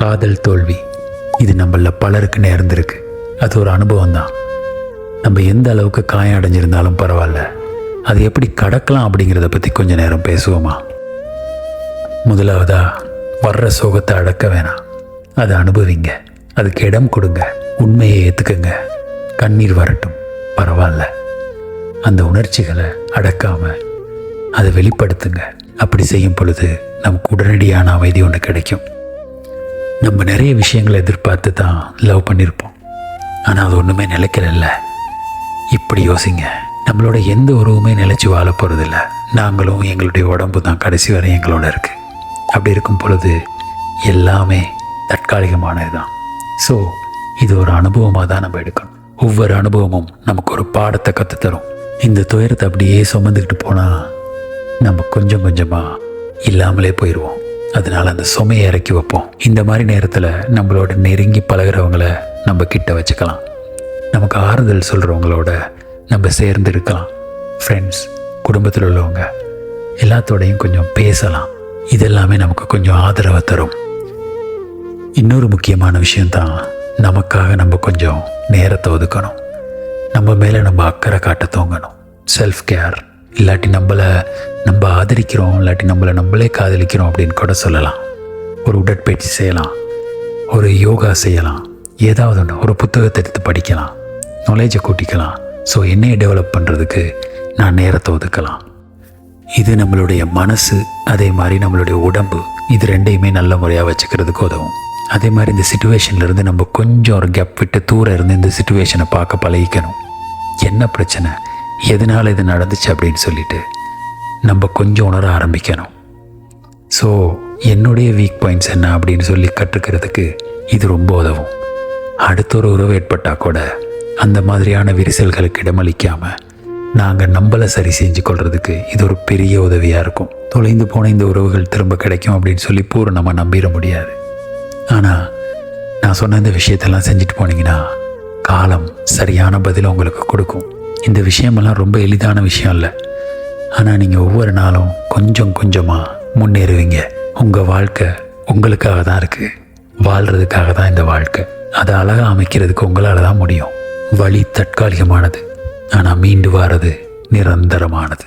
காதல் தோல்வி. இது நம்மள பலருக்கு நேர்ந்திருக்கு. அது ஒரு அனுபவம் தான் நம்ம எந்த அளவுக்கு காயம் அடைஞ்சிருந்தாலும் பரவாயில்ல. அது எப்படி கடக்கலாம் அப்படிங்கிறத பற்றி கொஞ்சம் நேரம் பேசுவோமா? முதலாவதாக வர்ற சோகத்தை அடக்க வேணாம். அதை அனுபவிங்க. அதுக்கு இடம் கொடுங்க. உண்மையை ஏற்றுக்குங்க கண்ணீர் வரட்டும். பரவாயில்ல. அந்த உணர்ச்சிகளை அடக்காமல் அதை வெளிப்படுத்துங்க. அப்படி செய்யும் பொழுது நமக்கு உடனடியான அமைதி ஒன்று கிடைக்கும். நம்ம நிறைய விஷயங்களை எதிர்பார்த்து தான் லவ் பண்ணியிருப்போம். ஆனால் அது ஒன்றுமே நிலைக்கிறல்ல இப்படி யோசிங்க. நம்மளோட எந்த உறவுமே நிலைச்சு வாழ போகிறதில்ல நாங்களும் எங்களுடைய உடம்பு தான் கடைசி வரை எங்களோட இருக்குது அப்படி இருக்கும் பொழுது எல்லாமே தற்காலிகமானது தான். ஸோ இது ஒரு அனுபவமாக தான் நம்ம எடுக்கணும். ஒவ்வொரு அனுபவமும் நமக்கு ஒரு பாடத்தை கற்றுத்தரும் இந்த துயரத்தை அப்படியே சுமந்துக்கிட்டு போனால் நம்ம கொஞ்சம் கொஞ்சமாக இல்லாமலே போயிடுவோம் அதனால் அந்த சுமையை இறக்கி வைப்போம். இந்த மாதிரி நேரத்தில் நம்மளோட நெருங்கி பழகிறவங்கள நம்ம கிட்ட வச்சுக்கலாம். நமக்கு ஆறுதல் சொல்கிறவங்களோட நம்ம சேர்ந்து இருக்கலாம் ஃப்ரெண்ட்ஸ் குடும்பத்தில் உள்ளவங்க எல்லாத்தோடையும் கொஞ்சம் பேசலாம். இதெல்லாமே நமக்கு கொஞ்சம் ஆதரவை தரும். இன்னொரு முக்கியமான விஷயம்தான் நமக்காக நம்ம கொஞ்சம் நேரத்தை ஒதுக்கணும். நம்ம மேலே நம்ம அக்கறை காட்ட தூங்கணும். செல்ஃப் கேர் இல்லாட்டி நம்மளை நம்ம ஆதரிக்கிறோம் இல்லாட்டி நம்மளை நம்மளே காதலிக்கிறோம் அப்படின்னு கூட சொல்லலாம். ஒரு உடற்பயிற்சி செய்யலாம். ஒரு யோகா செய்யலாம். ஏதாவது ஒன்று ஒரு புத்தகத்தை எடுத்து படிக்கலாம். நாலேஜை கூட்டிக்கலாம். ஸோ என்னையை டெவலப் பண்ணுறதுக்கு நான் நேரத்தை ஒதுக்கலாம். இது நம்மளுடைய மனசு அதே மாதிரி நம்மளுடைய உடம்பு. இது ரெண்டையுமே நல்ல முறையாக வச்சுக்கிறதுக்கு உதவும். அதே மாதிரி இந்த சுச்சுவேஷன்லேருந்து நம்ம கொஞ்சம் ஒரு கேப் விட்டு தூரம் இருந்து இந்த சுச்சுவேஷனை பார்க்க பழகிக்கணும். என்ன பிரச்சனை? எதனால் இது நடந்துச்சு அப்படின்னு சொல்லிட்டு நம்ம கொஞ்சம் உணர ஆரம்பிக்கணும். ஸோ என்னுடைய வீக் பாயிண்ட்ஸ் என்ன அப்படின்னு சொல்லி கற்றுக்கிறதுக்கு இது ரொம்ப உதவும். அடுத்த ஒரு உறவு ஏற்பட்டால் கூட அந்த மாதிரியான விரிசல்களுக்கு இடமளிக்காமல் நாங்கள் நம்மளை சரி செஞ்சு கொள்றதுக்கு இது ஒரு பெரிய உதவியாக இருக்கும். தொலைந்து போன இந்த உறவுகள் திரும்ப கிடைக்கும் அப்படின்னு சொல்லி பூரணமாக நம்பிட முடியாது. ஆனால் நான் சொன்ன இந்த விஷயத்தெல்லாம் செஞ்சுட்டு போனீங்கன்னா காலம் சரியான பதிலை உங்களுக்கு கொடுக்கும். இந்த விஷயமெல்லாம் ரொம்ப எளிதான விஷயம் இல்லை. ஆனால் நீங்கள் ஒவ்வொரு நாளும் கொஞ்சம் கொஞ்சமாக முன்னேறுவீங்க. உங்கள் வாழ்க்கை உங்களுக்காக தான் இருக்குது வாழ்கிறதுக்காக தான் இந்த வாழ்க்கை. அதை அழகாக அமைக்கிறதுக்கு உங்களால் தான் முடியும். வழி தற்காலிகமானது. ஆனால் மீண்டு வாரது நிரந்தரமானது.